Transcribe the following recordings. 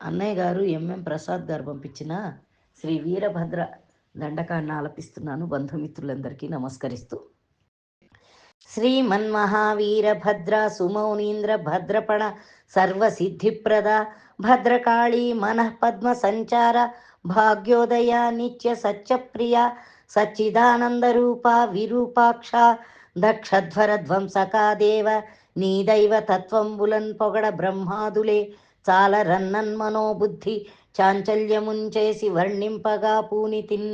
అన్నయ్య గారు ఎంఎం ప్రసాద్ గారు పంపించిన శ్రీ వీరభద్ర దండకాన్ని ఆలపిస్తున్నాను బంధుమిత్రులందరికీ నమస్కరిస్తూ. శ్రీమన్మహావీరభద్ర సుమౌనీంద్ర భద్రపణ సర్వసిద్ధిప్రద భద్రకాళీ మనఃపద్మ సంచార భాగ్యోదయ నిత్య సత్యప్రియ సచ్చిదానందరూప విరూపాక్ష దక్షధ్వర ధ్వంసకా దేవ నీ దైవ పొగడ బ్రహ్మాదులే చాలరన్నన్ మనోబుద్ధి చాంచల్యముంచేసి వర్ణింపగా పూనితిన్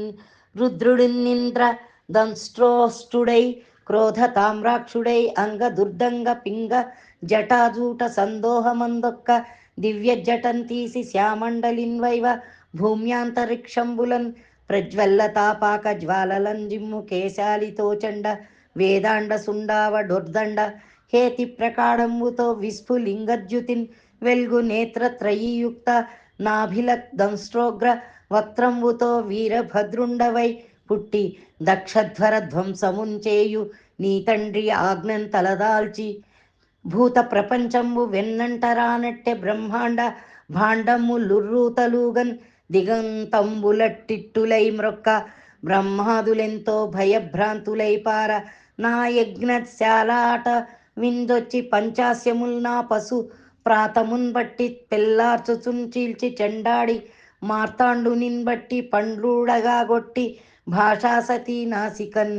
రుద్రుడిన్నింద్ర దంస్ట్రోష్టుడై క్రోధ తామ్రాక్షుడై అంగ దుర్దంగ పింగ జటాజూట సందోహమందొక్క దివ్య జటన్ తీసి శ్యామండలిన్వైవ భూమ్యాంతరిక్షంబులన్ ప్రజ్వల్ల తాపాక జ్వాలలం జిమ్ము కేశాలితోచండ వేదాండ సుండావ డొర్దండ హేతి ప్రకాడంబుతో విస్ఫులింగద్యుతిన్ వెల్గు నేత్రత్రయీయుక్త నాభిల దంస్ట్రోగ్ర వక్త్రంబుతో వీరభద్రుండవై పుట్టి దక్షధ్వర ధ్వంసముంచేయు నీ తండ్రి ఆజ్ఞన్ తలదాల్చి భూత ప్రపంచంబు వెన్నంటరానట్టె బ్రహ్మాండ భాండము లుర్రూతలూగన్ దిగంతంబులట్టిట్టులై మ్రొక్క బ్రహ్మాదులెంతో భయభ్రాంతులై పార నా యజ్ఞశాలాట విందొచ్చి పంచాస్యముల్ నా పశు ప్రాతమున్ బట్టి తెల్లార్చుచున్ చీల్చి చెండాడి మార్తాండునిన్ బట్టి పండ్లూడగా గొట్టి భాషాసతీ నాసికన్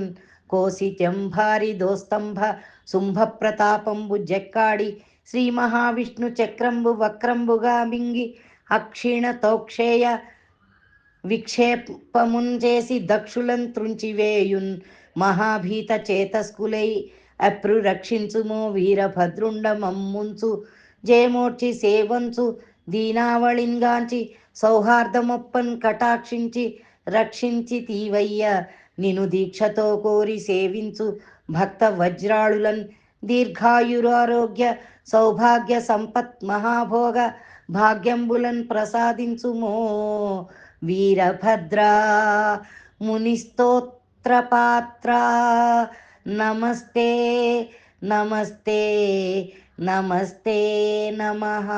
కోసి తెంభారి దోస్తంభ శుంభ ప్రతాపంబు జక్కాడి శ్రీ మహావిష్ణు చక్రంబు వక్రంబుగా మింగి అక్షీణ తౌక్షేయ విక్షేపమున్ చేసి దక్షులన్ త్రుంచివేయున్ మహాభీత చేతస్కులై అప్రు రక్షించుమో వీరభద్రుండ మమ్ముంచు జయమూర్చి సేవంచు దీనావళింగాంచి సౌహార్దమొప్పన్ కటాక్షించి రక్షించి తీవయ్య. నిను దీక్షతో కోరి సేవించు భక్త వజ్రాళులన్ దీర్ఘాయురారోగ్య సౌభాగ్య సంపత్ మహాభోగ భాగ్యంబులన్ ప్రసాదించుమో వీరభద్ర. మునిస్తోత్రపాత్ర. నమస్తే నమస్తే. నమస్తే నమః